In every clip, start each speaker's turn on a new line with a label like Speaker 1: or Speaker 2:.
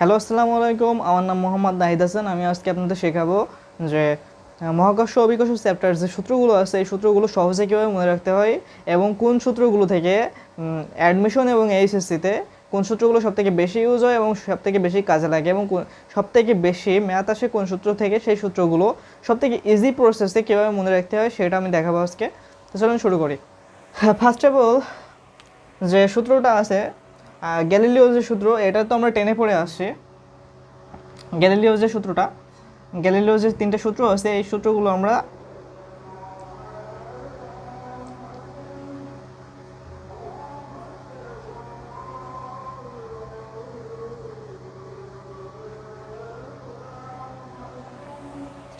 Speaker 1: Hello, আসসালামু আলাইকুম। আমার নাম মোহাম্মদ নাহিদ হাসান। আমি আজকে আপনাদের শেখাবো যে মহাকর্ষ অভিকর্ষ চ্যাপ্টার যে সূত্রগুলো আছে, এই সূত্রগুলো সহজে কীভাবে মনে রাখতে হয় এবং কোন সূত্রগুলো থেকে অ্যাডমিশন এবং এইচএসসিতে কোন সূত্রগুলো সবথেকে বেশি ইউজ হয় এবং সবথেকে বেশি কাজে লাগে এবং সবথেকে বেশি ম্যাথ আসে কোন সূত্র থেকে, সেই সূত্রগুলো সবথেকে ইজি প্রসেসে কীভাবে মনে রাখতে হয় সেটা আমি দেখাবো আজকে। তো চলুন শুরু করি। ফার্স্ট অফ অল যে সূত্রটা আছে গ্যালিলিও যে সূত্র, এটা তো আমরা টেনে পড়ে আসছি। গ্যালিলিও যে সূত্রটা, গ্যালিলিও যে তিনটে সূত্র আছে, এই সূত্রগুলো আমরা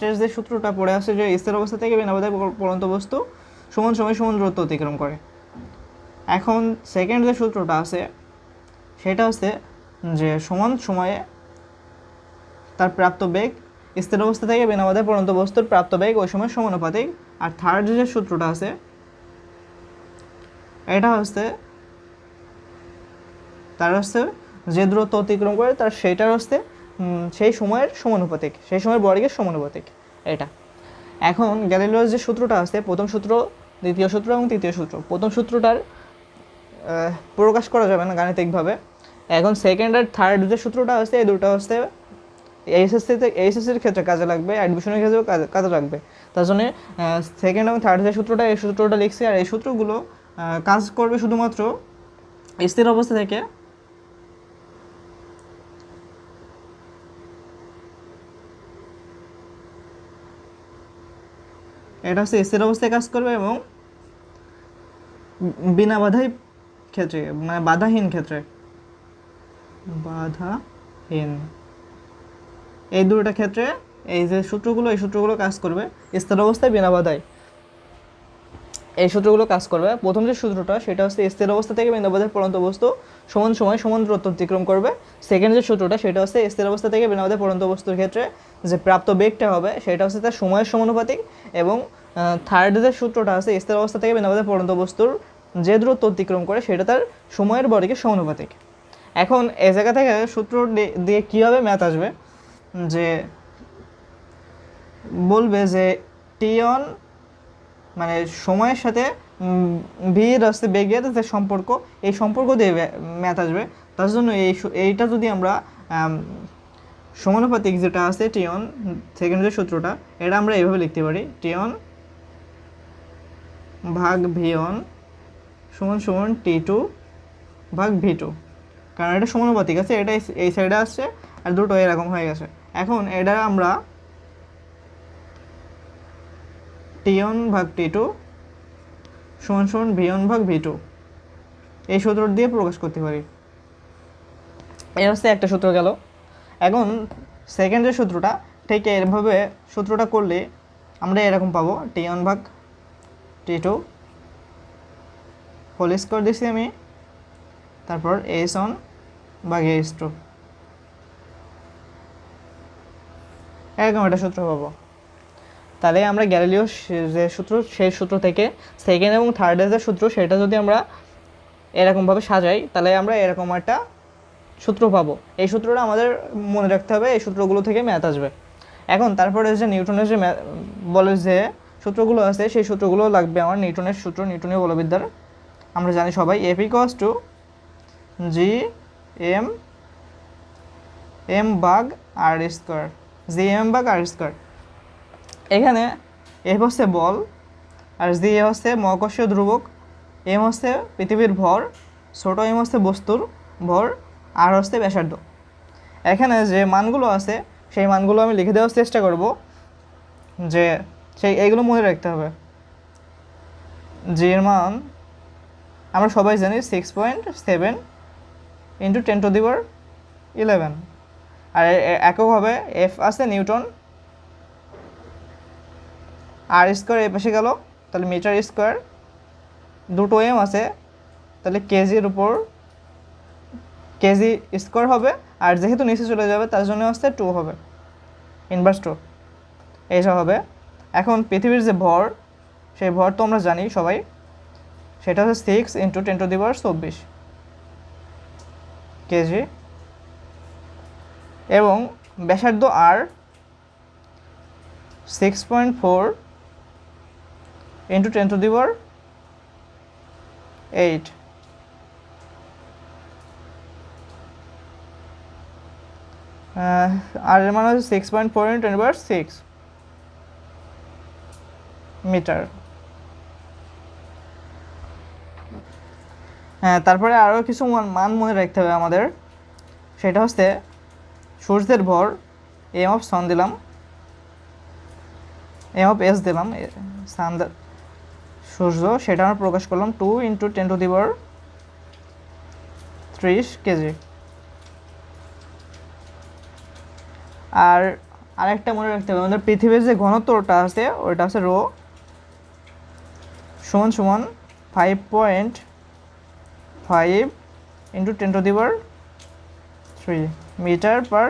Speaker 1: শেষ যে সূত্রটা পড়ে আসছে যে স্থির অবস্থা থেকে বিনাবাধায় পরন্ত বস্তু সমান সময় সমান দূরত্ব অতিক্রম করে। এখন সেকেন্ড যে সূত্রটা আছে সেটা হচ্ছে যে সমান সময়ে তার প্রাপ্ত বেগ, স্থির অবস্থা থেকে বিনাবাধায় পরন্ত বস্তুর প্রাপ্ত বেগ ওই সময় সমানুপাতিক। আর থার্ড যে সূত্রটা আছে, এটা হচ্ছে, তার হচ্ছে যে দূরত্ব অতিক্রম করে তার সেইটার হচ্ছে সেই সময়ের সমানুপাতিক, সেই সময়ের বর্গের সমানুপাতিক, এটা। এখন গ্যালিলিওর যে সূত্রটা আছে, প্রথম সূত্র, দ্বিতীয় সূত্র এবং তৃতীয় সূত্র, প্রথম সূত্রটার প্রকাশ করা যাবে না গাণিতিকভাবে। এখন সেকেন্ড আর থার্ড যে সূত্রটা আছে, এই দুটো হচ্ছে এইচএসসিতে এইচএসসির ক্ষেত্রে কাজে লাগবে অ্যাডমিশনের ক্ষেত্রেও কাজে লাগবে। তার জন্য সেকেন্ড এবং থার্ড যে সূত্রটা, এই সূত্রটা লিখছি, আর এই সূত্রগুলো কাজ করবে শুধুমাত্র স্থির অবস্থা থেকে এটা হচ্ছে স্থির অবস্থায় কাজ করবে এবং বিনা বাধাই ক্ষেত্রে মানে বাধাহীন ক্ষেত্রে। বাধাহীন এই দুটো ক্ষেত্রে এই যে সূত্রগুলো, এই সূত্রগুলো কাজ করবে। স্থির অবস্থায় বিনা বাধায় এই সূত্রগুলো কাজ করবে। প্রথম যে সূত্রটা, সেটা হচ্ছে স্থির অবস্থা থেকে বিনা বাধায় পরন্ত বস্তু সমান সময় সমান দূরত্ব অতিক্রম করবে। সেকেন্ড যে সূত্রটা, সেটা হচ্ছে স্থির অবস্থা থেকে বিনা বাধায় পরন্ত বস্তুর ক্ষেত্রে যে প্রাপ্ত বেগটা হবে, সেটা হচ্ছে তার সময়ের সমানুপাতিক এবং থার্ড যে সূত্রটা আছে, স্থির অবস্থা থেকে বিনা বাধায় পরন্ত বস্তুর যে দূরত্ব অতিক্রম করে, সেটা তার সময়ের বর্গের সমানুপাতিক। এখন এ জায়গা থেকে সূত্র দিয়ে কীভাবে ম্যাথ আসবে? যে বলবে যে টি অন মানে সময়ের সাথে ভিড় আসতে বেগের যে সম্পর্ক, এই সম্পর্ক দিয়ে ম্যাথ আসবে। তার জন্য এই এইটা যদি আমরা সমানুপাতিক যেটা আছে টিয়ন সেকেন্ড যে সূত্রটা, এটা আমরা এইভাবে লিখতে পারি টিয়ন ভাগ ভিয়ন সমান সমান টি টু ভাগ ভি টু কারণ এটা সমানুপাতিক আছে, এটা এই- সাইডে আসছে আর দুটো এরকম হয়ে গেছে। এখন এটা আমরা টিয়ন ভাগ টি টু সমান সমান ভিয়ন ভাগ ভি টু এই সূত্র দিয়ে প্রকাশ করতে পারি। এই হচ্ছে একটা সূত্র গেল। এখন সেকেন্ড যে সূত্রটা, ঠিক এরভাবে সূত্রটা করলে আমরা এরকম পাবো টি ওয়ান ভাগ টি টু হোল স্কোয়ার দিছি আমি। তারপর এস ওয়ান এস টু এরকম একটা সূত্র পাবো। তাহলে আমরা গ্যালিলিও যে সূত্র সেই সূত্র থেকে সেকেন্ড এবং থার্ডের যে সূত্র, সেটা যদি আমরা এরকমভাবে সাজাই, তাহলে আমরা এরকম একটা সূত্র পাবো। এই সূত্রটা আমাদের মনে রাখতে হবে, এই সূত্রগুলো থেকে ম্যাথ আসবে। এখন তারপরে যে নিউটনের যে বলে যে সূত্রগুলো আছে, সেই সূত্রগুলো লাগবে আমার নিউটনের সূত্র, নিউটনীয় বলবিদ্যার। আমরা জানি সবাই F two G M M বাগ আর স্কোয়ার। জি, এম বাগ আর স্কোয়ার। এখানে এফ হচ্ছে বল আর জি এ হচ্ছে মহাকর্ষীয় ধ্রুবক। এম হচ্ছে পৃথিবীর ভর, ছোট এম হচ্ছে বস্তুর ভর, আর হচ্ছে ব্যাসার্ধ। এখানে যে মানগুলো আছে, সেই মানগুলো আমি লিখে দেওয়ার চেষ্টা করব যে সেই এইগুলো মনে রাখতে হবে। জি এর মান আমরা সবাই জানি six point seven into ten to দিবার ইলেভেন আর এ- এ- একক হবে এফ আছে নিউটন। আর স্কোয়ার এই পাশে গেল, তাহলে মিটার স্কোয়ার দুটো এম আছে, তাহলে কেজির উপর কেজি স্কোয়ার হবে, আর যেহেতু নিচে চলে যাবে, তার জন্য হচ্ছে টু হবে। ইনভার্স টু এইসব হবে। এখন পৃথিবীর যে ভর, সেই ভর তো আমরা জানি সবাই। সেটা হচ্ছে six into ten to the power চব্বিশ। কেজি এবং ব্যাসার্ধ আর six point four into ten to the power eight আর এর মানে হচ্ছে six point four into ten six metre হ্যাঁ তারপরে আরও কিছু মান- মান রাখতে হবে আমাদের। সেটা হচ্ছে, সূর্যের ভর এম অফ সন দিলাম। এম অফ এস দিলাম সান সূর্য, সেটা আমরা প্রকাশ করলাম two into ten to Dibar ত্রিশ কেজি। আর আরেকটা মনে রাখতে হবে, আমাদের পৃথিবীর যে ঘনত্বটা আছে, ওইটা আছে রো সমান সমান five point five into ten to the power three metre per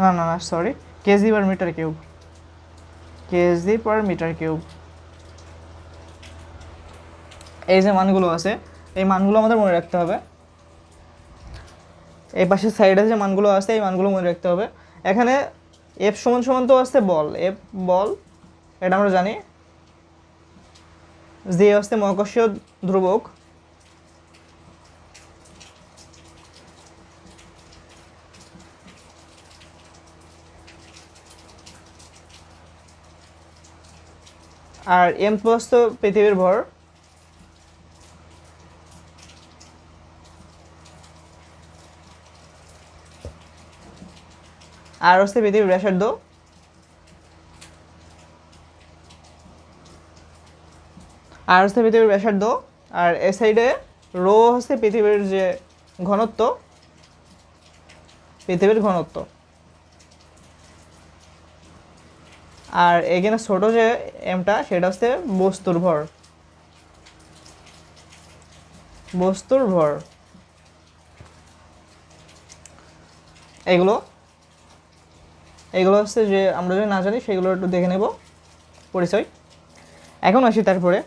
Speaker 1: না না না sorry KG per metre cube KG per metre cube এই যে মানগুলো আছে, এই মানগুলো আমাদের মনে রাখতে হবে। এই পাশের সাইডে যে মানগুলো আছে, এই মানগুলো মনে রাখতে হবে। এখানে এফ সমান সমান তো আছে বল এফ বল, এটা আমরা জানি। জি হচ্ছে মহাকর্ষীয় ধ্রুবক আর এম প্লাস তো পৃথিবীর ভর আর হচ্ছে পৃথিবীর ব্যাসার্ধ আর হচ্ছে পৃথিবীর ব্যাসার্ধ, আর এ সাইডে রো হচ্ছে পৃথিবীর যে ঘনত্ব, পৃথিবীর ঘনত্ব। আর এখানে ছোট যে এমটা সেটা হচ্ছে বস্তুর ভর। বস্তুর ভর। এগুলো এগুলো হচ্ছে যে আমরা যদি না জানি, সেগুলো একটু দেখে নেব। পরিচয়। এখন আসি তারপরে।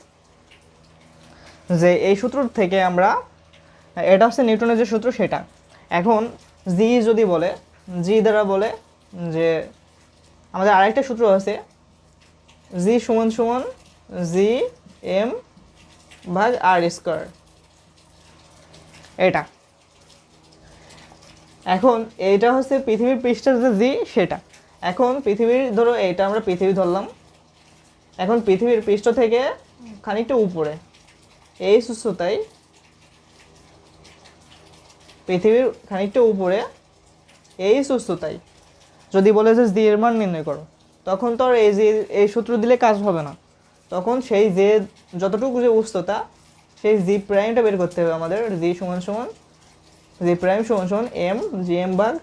Speaker 1: যে এই সূত্র থেকে আমরা, এটা হচ্ছে নিউটনের যে সূত্র সেটা। এখন জি যদি বলে, জি দ্বারা বলে যে আমাদের আরেকটা সূত্র আছে, জি সমান সমান জি এম ভাগ আর স্কোয়ার। এটা। এখন এইটা হচ্ছে পৃথিবীর পৃষ্ঠের যে জি, সেটা। এখন পৃথিবীর, ধরো এইটা আমরা পৃথিবী ধরলাম। এখন পৃথিবীর পৃষ্ঠ থেকে খানিকটা উপরে। এই সুস্থতায় পৃথিবীর খানিকটা উপরে, এই সুস্থতায় যদি বলে যে জি এর মান নির্ণয় করো, তখন তো আর এই যে এই সূত্র দিলে কাজ হবে না। তখন সেই যে যতটুকু যে উচ্চতা সেই জি প্রাইমটা বের করতে হবে আমাদের জি সমান সমান জি প্রাইম সমান সমান এম জি এম ভাগ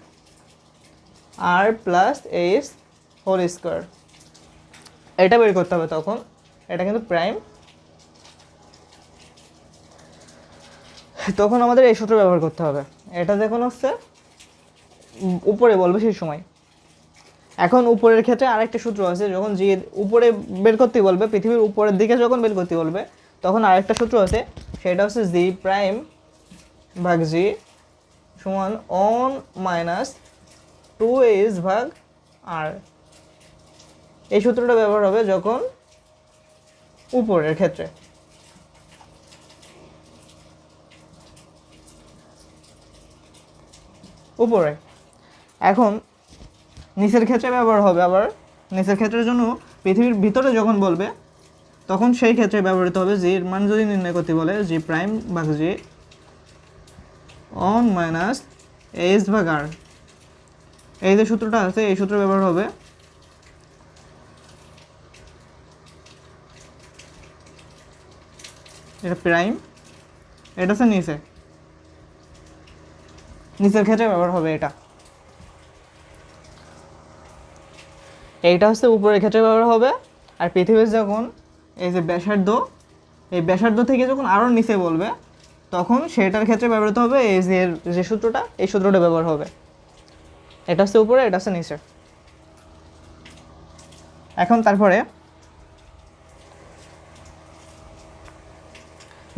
Speaker 1: R plus H whole square এটা বের করতে হবে তখন, এটা কিন্তু প্রাইম তখন আমাদের এই সূত্র ব্যবহার করতে হবে। এটা যখন হচ্ছে, উপরে বলবে সেই সময়। এখন উপরের ক্ষেত্রে আরেকটা সূত্র আছে, যখন জি উপরে বের করতে বলবে, পৃথিবীর উপরের দিকে যখন বের করতে বলবে, তখন আরেকটা সূত্র আছে, সেটা হচ্ছে জি প্রাইম ভাগ জি সমান অন মাইনাস টু এইচ ভাগ আর। এই সূত্রটা ব্যবহার হবে যখন উপরের ক্ষেত্রে। উপরে। এখন নিচের ক্ষেত্রে ব্যবহার হবে আবার। নিচের ক্ষেত্রের জন্য পৃথিবীর ভিতরে যখন বলবে, তখন সেই ক্ষেত্রে ব্যবহৃত হবে জি এর মান যদি নির্ণয় করতে বলে জি প্রাইম ভাগ জি অন মাইনাস এইচ ভাগ আর। এই যে সূত্রটা আছে, এই সূত্র ব্যবহার হবে এটা প্রাইম, এটা হচ্ছে নিচে। নিচের ক্ষেত্রে ব্যবহার হবে এটা। এইটা হচ্ছে উপরের ক্ষেত্রে ব্যবহার হবে, আর পৃথিবীর যখন এই যে ব্যাসার্ধ, এই ব্যাসার্ধ থেকে যখন আরও নিচে বলবে, তখন সেটার ক্ষেত্রে ব্যবহৃত হবে এই যে যে সূত্রটা, এই সূত্রটা ব্যবহার হবে। এটা হচ্ছে উপরে, এটা হচ্ছে নিচে। এখন তারপরে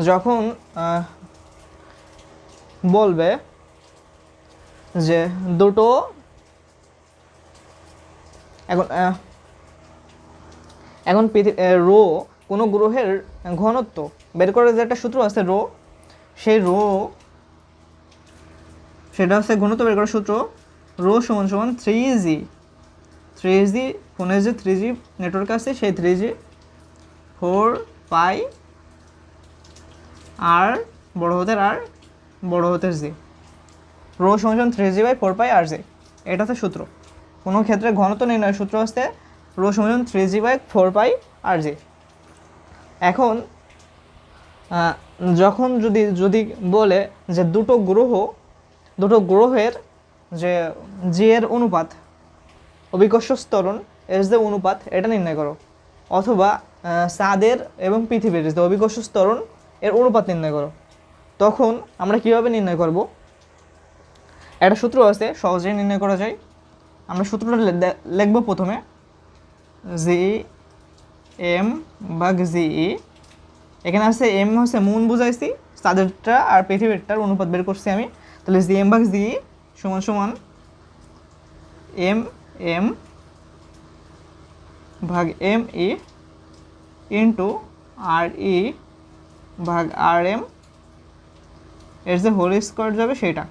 Speaker 1: যখন বলবে যে দুটো এখন এখন রো কোনো গ্রহের ঘনত্ব বের করার যে একটা সূত্র আছে রো, সেই রো, সেটা হচ্ছে ঘনত্ব বের করার সূত্র রো সমান সমান থ্রি জি থ্রি জি ফোনের যে থ্রি জি নেটওয়ার্ক আছে, সেই থ্রি জি ফোর পাই আর বড় হতে আর বড় হতের জি রো সমান three G by four pi R G এটা হচ্ছে সূত্র। কোনো ক্ষেত্রে ঘনত্ব নির্ণয়ের সূত্র হচ্ছে রো সমান three G by four pi R G এখন যখন যদি যদি বলে যে দুটো গ্রহ, দুটো গ্রহের যে জি এর অনুপাত, অভিকর্ষ স্তরণ এর যে অনুপাত, এটা নির্ণয় করো। অথবা চাঁদের এবং পৃথিবীর যে অভিকর্ষ স্তরণ এর অনুপাত নির্ণয় করো। তখন আমরা কীভাবে নির্ণয় করব? একটা সূত্র আছে, সহজেই নির্ণয় করা যায়। আমরা সূত্রটা লিখব প্রথমে। জি এম বাগ জি ই এখানে আছে এম হচ্ছে মুন বুঝাইছি চাঁদেরটা আর পৃথিবীরটার অনুপাত বের করছি আমি। তাহলে জি এম ভাগ জি ই সমান সমান এম এম ভাগ M E into R E ভাগ আর এম এর যে হোল স্কোয়ার যাবে সেটা।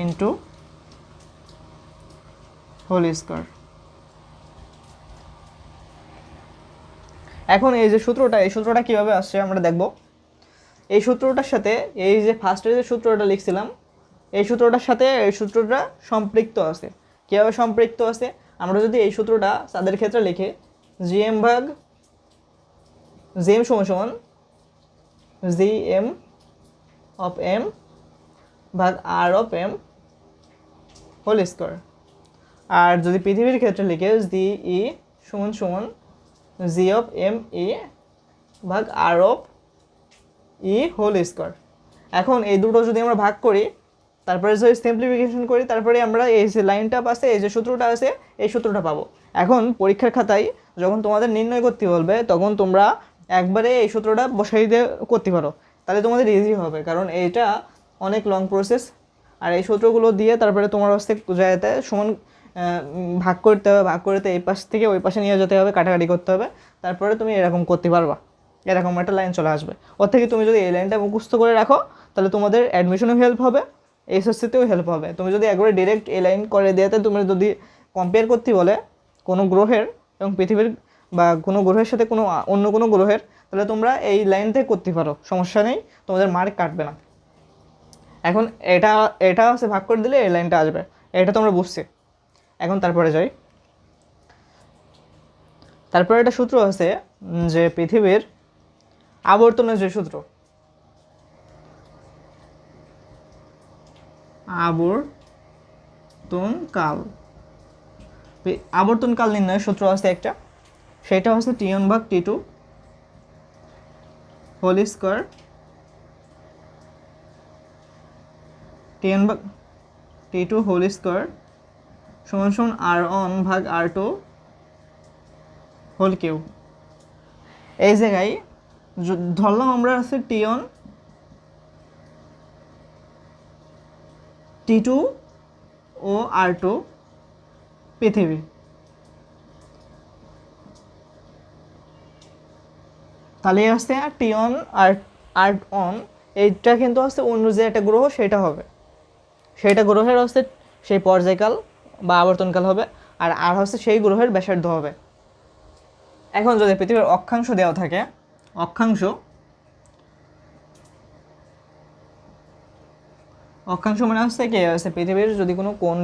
Speaker 1: ইন্টু হোল স্কোয়ার এখন এই যে সূত্রটা, এই সূত্রটা কীভাবে আসছে আমরা দেখব। এই সূত্রটার সাথে, এই যে ফার্স্টের যে সূত্রটা লিখছিলাম, এই সূত্রটার সাথে এই সূত্রটা সম্পৃক্ত আছে। কীভাবে সম্পৃক্ত আছে? আমরা যদি এই সূত্রটা তাদের ক্ষেত্রে লিখি জি এম ভাগ জি এম সমান সমান জি এম অফ এম ভাগ R of M whole square আর যদি পৃথিবীর ক্ষেত্রে লিখে জি ই সমান সমান জি অফ এম ই ভাগ R of E whole square এখন এই দুটো যদি আমরা ভাগ করি, তারপরে যদি সিম্পলিফিকেশন করি, তারপরে আমরা এই যে লাইনটা আছে এই যে সূত্রটা আছে, এই সূত্রটা পাবো। এখন পরীক্ষার খাতায় যখন তোমাদের নির্ণয় করতে বলবে, তখন তোমরা একবারে এই সূত্রটা বসাই দিয়ে করতে পারো। তাহলে তোমাদের ইজি হবে, কারণ এইটা অনেক লং প্রসেস আর এই সূত্রগুলো দিয়ে তারপরে তোমার হচ্ছে জায়গাতে সমান ভাগ করতে হবে, ভাগ করতে এই পাশ থেকে ওই পাশে নিয়ে যেতে হবে, কাটাকাটি করতে হবে, তারপরে তুমি এরকম করতে পারবা। এরকম একটা লাইন চলে আসবে। ওর থেকে তুমি যদি এই লাইনটা মুখস্থ করে রাখো, তাহলে তোমাদের অ্যাডমিশনেও হেল্প হবে এসএসসিতেও হেল্প হবে। তুমি যদি একবারে ডিরেক্ট এই লাইন করে দিয়েতে তুমি যদি কম্পেয়ার করতে বলে কোনো গ্রহের এবং পৃথিবীর বা কোনো গ্রহের সাথে কোনো, অন্য কোনো গ্রহের, তাহলে তোমরা এই লাইন থেকে করতে পারো, সমস্যা নেই, তোমাদের মার্ক কাটবে না। এখন এটা এটা হচ্ছে ভাগ করে দিলে এই লাইনটা আসবে। এটা তোমরা বুঝছি। এখন তারপরে যাই। তারপরে একটা সূত্র আছে যে পৃথিবীর আবর্তনের যে সূত্র। আবর্তন কাল আবর্তন কাল নির্ণয়ের সূত্র আছে একটা। সেটা হচ্ছে টি ভাগ T two whole square T one ভাগ টি টু হোল স্কোয়ার সমান সমান আর অন ভাগ আর টু হোল কিউ এই জায়গায় ধরলাম আমরা আছে টি অন টি টু ও আর টু পৃথিবী। তাহলে আসছে টি অন আর আর অন এইটা কিন্তু হচ্ছে অন্য যে একটা গ্রহ, সেটা হবে। সেটা গ্রহের হচ্ছে সেই পর্যায়কাল বা আবর্তনকাল হবে, আর আর হচ্ছে সেই গ্রহের ব্যাসার্ধ হবে। এখন যদি পৃথিবীর অক্ষাংশ দেওয়া থাকে, অক্ষাংশ অক্ষাংশ মানে হচ্ছে কি, হচ্ছে পৃথিবীর যদি কোনো কোণ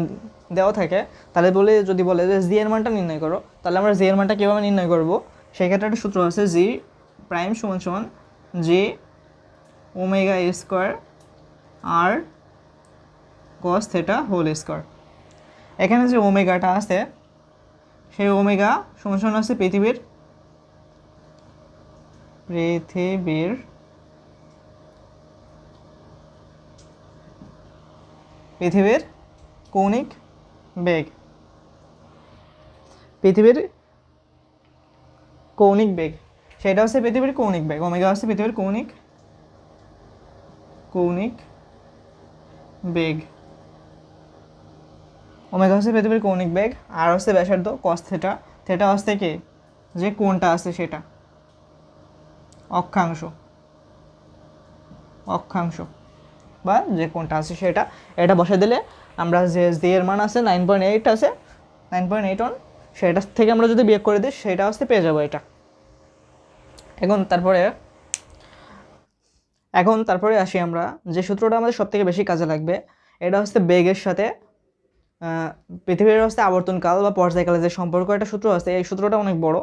Speaker 1: দেওয়া থাকে, তাহলে বলে, যদি বলে যে জি এর মানটা নির্ণয় করো, তাহলে আমরা জি এর মানটা কীভাবে নির্ণয় করব? সেই ক্ষেত্রে একটা সূত্র আছে জি প্রাইম সমান সমান G omega square R cos theta whole square এখানে যে ওমেগাটা আছে, সেই ওমেগা সমান আছে পৃথিবীর পৃথিবীর পৃথিবীর কৌণিক বেগ। পৃথিবীর কৌণিক বেগ। সেটা হচ্ছে পৃথিবীর কৌণিক বেগ। ওমেগা হচ্ছে পৃথিবীর কৌণিক কৌণিক বেগ। ওমেগা হচ্ছে পৃথিবীর কৌণিক বেগ, আর হচ্ছে ব্যাসার্ধ কস থেটা থেটা হচ্ছে কি? যে কোনটা আছে সেটা। অক্ষাংশ। অক্ষাংশ। বা যে কোনটা আছে সেটা। এটা বসে দিলে আমরা যে এর মান আছে নাইন পয়েন্ট এইট আছে নাইন পয়েন্ট এইট ওয়ান সেটা থেকে আমরা যদি বিয়োগ করে দিই, সেটা হচ্ছে পেয়ে যাব এটা। এখন তারপরে এখন তারপরে আসি আমরা যে সূত্রটা আমাদের সব থেকে বেশি কাজে লাগবে, এটা হচ্ছে বেগের সাথে পৃথিবীর হচ্ছে আবর্তনকাল বা পর্যায়কালের যে সম্পর্ক, একটা সূত্র আছে। এই সূত্রটা অনেক বড়।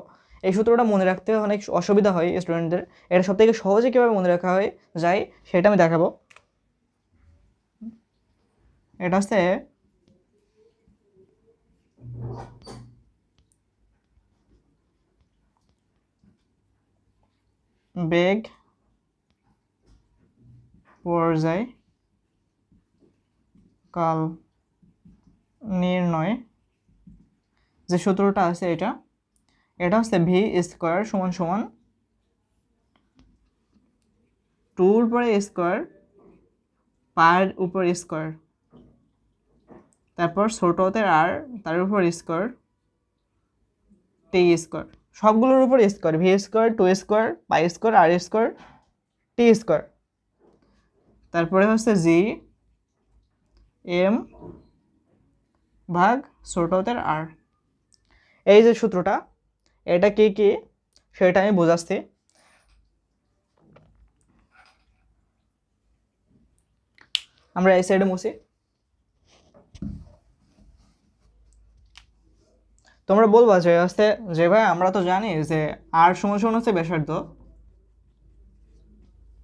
Speaker 1: এই সূত্রটা মনে রাখতে অনেক অসুবিধা হয় স্টুডেন্টদের এটা সব থেকে সহজে কীভাবে মনে রাখা হয় যায়, সেটা আমি দেখাবো। এটা হচ্ছে বেগ পর্যায় কাল নির্ণয় যে সূত্রটা আছে এটা এটা হচ্ছে ভি স্কোয়ার সমান সমান টুর উপরে স্কোয়ার পার উপর স্কোয়ার তারপর ছোটোতে আর তার উপর স্কোয়ার টি স্কোয়ার সবগুলোর উপর square V square two square pi square R square T square তারপরে হচ্ছে জি এম ভাগ ছোটোতের আর এই যে সূত্রটা, এটা কি কি? সেটা আমি বোঝাচ্ছি। আমরা এই সাইডে মুছি। তোমরা বলবা যে হচ্ছে যে ভাই, আমরা তো জানি যে আর সমান সমান হচ্ছে ব্যাসার্ধ।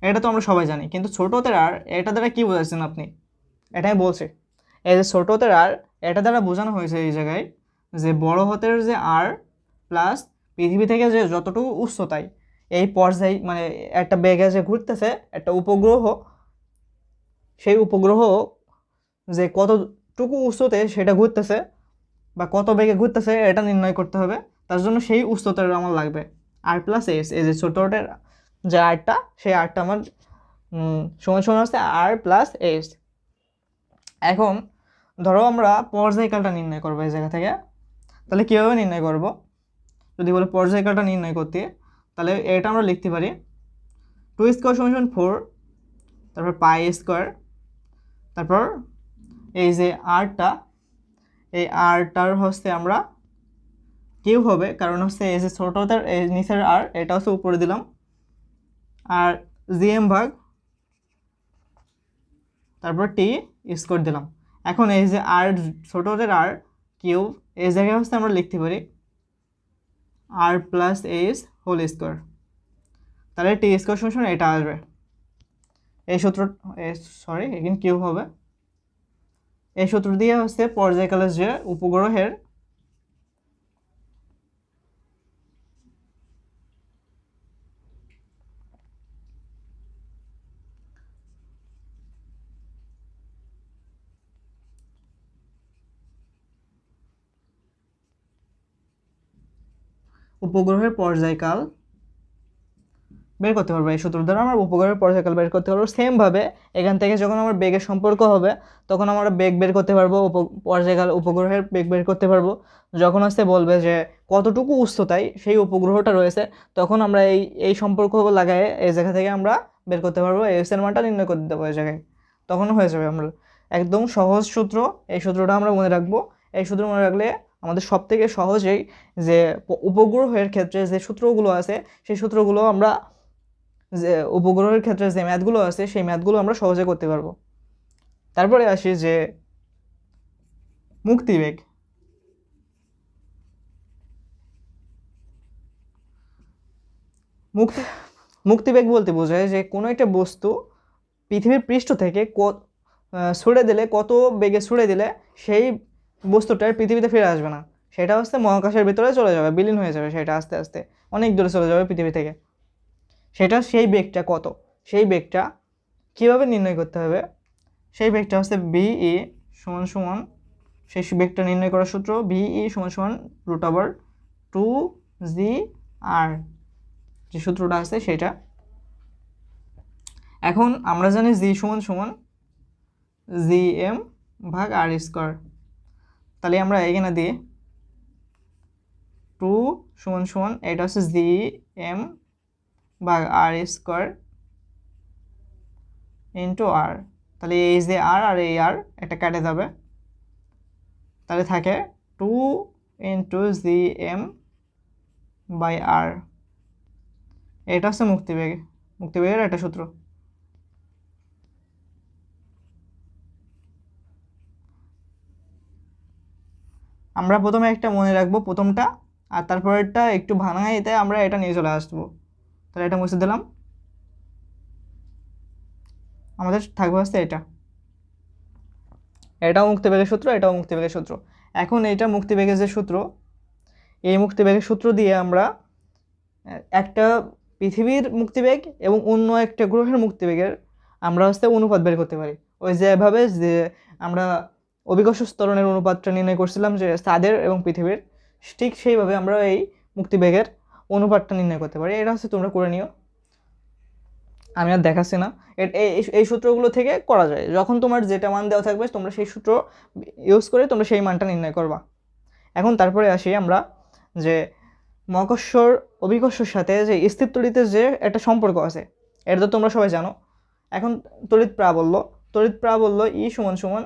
Speaker 1: এটা তো আমরা সবাই জানি, কিন্তু ছোট হাতের আর এটা দ্বারা কি বোঝাচ্ছেন আপনি? এটাই বলছি। এই যে ছোট হাতের আর এটা দ্বারা বোঝানো হয়েছে এই জায়গায় যে বড় হাতের যে আর প্লাস পৃথিবী থেকে যে যতটুকু উচ্চতায় এই পর্যায় মানে একটা বেগে যে ঘুরতেছে, একটা উপগ্রহ, সেই উপগ্রহ যে কতটুকু উচ্চতে সেটা ঘুরতেছে বা কত বেগে ঘুরতেছে এটা নির্ণয় করতে হবে। তার জন্য সেই উচ্চতার আমার লাগবে আর প্লাস এস এই যে ছোটোটার যে আরটা সেই আরটা আমার সমান সমান হচ্ছে আর প্লাস এস এখন ধরো আমরা পর্যায়কালটা নির্ণয় করব এই জায়গা থেকে। তাহলে কীভাবে নির্ণয় করব? যদি বলে পর্যায়কালটা নির্ণয় করতে, তাহলে এটা আমরা লিখতে পারি টু স্কোয়ার সমান ফোর তারপর পাই স্কোয়ার তারপর এই যে আরটা এই আরটার হচ্ছে আমরা কিউ হবে, কারণ হচ্ছে এই যে ছোটোটার, এই নিচের আর এটা হচ্ছে উপরে দিলাম। আর জিএম ভাগ, তারপর টি স্কোর দিলাম। এখন এই যে আর ছোটোদের আর কিউব, এই জায়গায় হচ্ছে আমরা লিখতে পারি R plus H whole square তাহলে টি স্কোয়ার সমান এটা আসবে। এই সূত্র সরি এখানে কিউব হবে। এই সূত্র দিয়ে হচ্ছে পর্যায়কালের যে উপগ্রহের উপগ্রহের পর্যায়কাল বের করতে পারব এই সূত্র দ্বারা। আমরা উপগ্রহের পর্যায়কাল বের করতে পারব সেমভাবে এখান থেকে যখন আমার বেগের সম্পর্ক হবে, তখন আমরা বেগ বের করতে পারব, উপ- পর্যায়কাল উপগ্রহের বেগ বের করতে পারব। যখন আসতে বলবে যে কতটুকু উচ্চতায় সেই উপগ্রহটা রয়েছে, তখন আমরা এই এই সম্পর্ক লাগায় এই জায়গা থেকে আমরা বের করতে পারব। এস এর মানটা নির্ণয় করতে দেবো এই জায়গায়। তখন হয়ে যাবে আমরা। একদম সহজ সূত্র। এই সূত্রটা আমরা মনে রাখব। এই সূত্র মনে রাখলে আমাদের সব থেকে সহজেই যে উপগ্রহের ক্ষেত্রে যে সূত্রগুলো আছে, সেই সূত্রগুলো আমরা যে উপগ্রহের ক্ষেত্রে যে ম্যাথগুলো আছে, সেই ম্যাথগুলো আমরা সহজে করতে পারব। তারপরে আসি যে মুক্তিবেগ। মুক্তি, মুক্তিবেগ বলতে বোঝায় যে কোনো একটা বস্তু পৃথিবীর পৃষ্ঠ থেকে কত ছুড়ে দিলে, কত বেগে ছুড়ে দিলে, সেই বস্তুটার পৃথিবীতে ফিরে আসবে না। সেটা হচ্ছে মহাকাশের ভিতরে চলে যাবে, বিলীন হয়ে যাবে সেটা আস্তে আস্তে। অনেক দূরে চলে যাবে পৃথিবী থেকে। সেটা সেই বেগটা কত? সেই বেগটা কীভাবে নির্ণয় করতে হবে? সেই বেগটা হচ্ছে বিই সমান সমান, সেই বেগটা নির্ণয় করার সূত্র বিই সমান সমান root over two G R যে সূত্রটা আছে সেটা। এখন আমরা জানি জি সমান সমান জি এম ভাগ আর স্কোয়ার তাহলে আমরা এখানে দিই টু সমান সমান, এটা হচ্ছে জি এম ভাগ আর স্কোয়ার ইন্টু আর। তাহলে এই যে আর আর এই আর একটা কেটে যাবে। তাহলে থাকে two into G M by R. এটা হচ্ছে মুক্তিবেগ। মুক্তিবেগের একটা সূত্র। আমরা প্রথমে একটা মনে রাখব, প্রথমটা, আর তারপরেরটা একটু ভাঙাইতে আমরা এটা নিয়ে চলে আসব। তাহলে এটা মুছে দিলাম। আমাদের থাকবে হচ্ছে এটা। এটাও মুক্তিবেগের সূত্র, এটাও মুক্তিবেগের সূত্র। এখন এইটা মুক্তিবেগের যে সূত্র, এই মুক্তিবেগের সূত্র দিয়ে আমরা একটা পৃথিবীর মুক্তিবেগ এবং অন্য একটা গ্রহের মুক্তিবেগের আমরা হচ্ছে অনুপাত বের করতে পারি। ওই যে এভাবে যে আমরা অভিকর্ষ স্তরণের অনুপাতটা নির্ণয় করছিলাম যে চাঁদের এবং পৃথিবীর ঠিক সেইভাবে আমরা এই মুক্তিবেগের অনুপাতটা নির্ণয় করতে পারি। এটা হচ্ছে তোমরা করে নিও। আমি আর দেখাচ্ছি না। এই সূত্রগুলো থেকে করা যায়। যখন তোমার যেটা মান দেওয়া থাকবে, তোমরা সেই সূত্র ইউজ করে তোমরা সেই মানটা নির্ণয় করবা। এখন তারপরে আসি আমরা যে মহাকর্ষর অভিকর্ষর সাথে যে স্থির তড়িতের যে একটা সম্পর্ক আছে, এটা তো তোমরা সবাই জানো। এখন তড়িৎ প্রাবল্য। তড়িৎ প্রাবল্য ই সমান সমান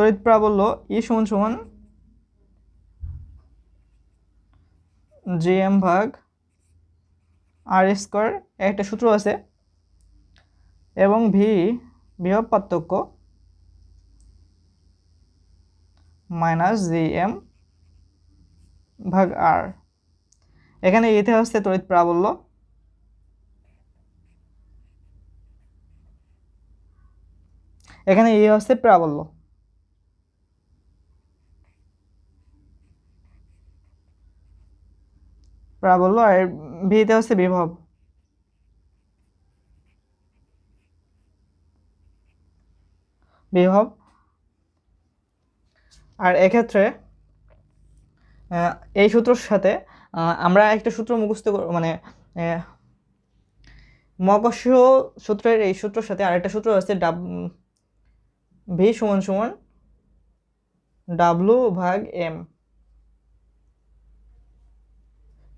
Speaker 1: তড়িৎ প্রাবল্য ই সমান সমান, জি এম ভাগ আর স্কোয়ার একটা সূত্র আছে এবং ভি বিভব পার্থক্য মাইনাস জি এম ভাগ আর। এখানে এতে হচ্ছে তড়িৎ প্রাবল্য এখানে এ হচ্ছে প্রাবল্য প্রাবল্য আর ভিতে হচ্ছে বিভব। বিভব। আর এক্ষেত্রে এই সূত্রর সাথে আমরা একটা সূত্র মুখস্থ মানে আহ, সূত্রের এই সূত্রের সাথে আরেকটা সূত্র আছে ডাব ভি সমান সমান ডাব্লু ভাগ এম।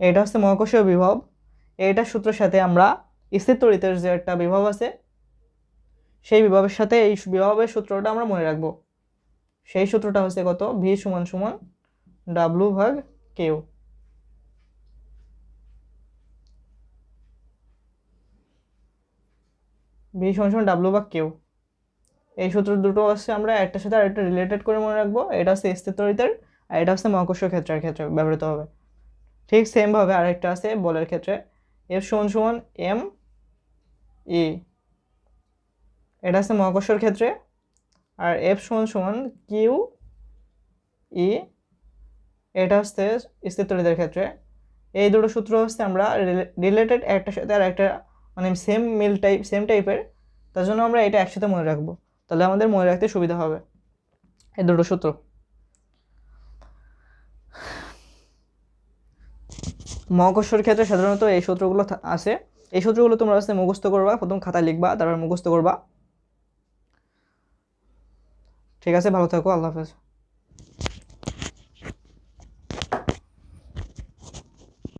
Speaker 1: এটা হচ্ছে মহাকর্ষীয় বিভব। এইটার সূত্রের সাথে আমরা স্থির তড়িতের যে একটা বিভব আছে, সেই বিভবের সাথে এই বিভবের সূত্রটা আমরা মনে রাখব। সেই সূত্রটা হচ্ছে কত? ভি সমান সমান ডাব্লু ভাগ কেউ ভি সমান সমান ডাব্লু ভাগ কেউ এই সূত্র দুটো হচ্ছে আমরা একটার সাথে আরেকটা রিলেটেড করে মনে রাখব। এটা হচ্ছে স্থির তড়িতের আর এটা হচ্ছে মহাকর্ষীয় ক্ষেত্রের ক্ষেত্রে ব্যবহৃত হবে। ঠিক সেমভাবে আরেকটা আছে বলের ক্ষেত্রে। এফ সমান সমান এম ই এটা আছে মহাকর্ষের ক্ষেত্রে। আর এফ সমান সমান কিউ ই এটা হচ্ছে স্থির তড়িতের ক্ষেত্রে। এই দুটো সূত্র হচ্ছে আমরা রিলেটেড একটার সাথে আর একটা মানে সেম মিল টাইপ সেম টাইপের তার জন্য আমরা এটা একসাথে মনে রাখব। তাহলে আমাদের মনে রাখতে সুবিধা হবে। এই দুটো সূত্র। মহাকর্ষর ক্ষেত্রে সাধারণত এই সূত্রগুলো আছে। এই সূত্রগুলো তোমরা আসলে মুখস্থ করবা, প্রথম খাতায় লিখবা, তারপর মুখস্থ করবা। ঠিক আছে, ভালো থাকো, আল্লাহ হাফেজ।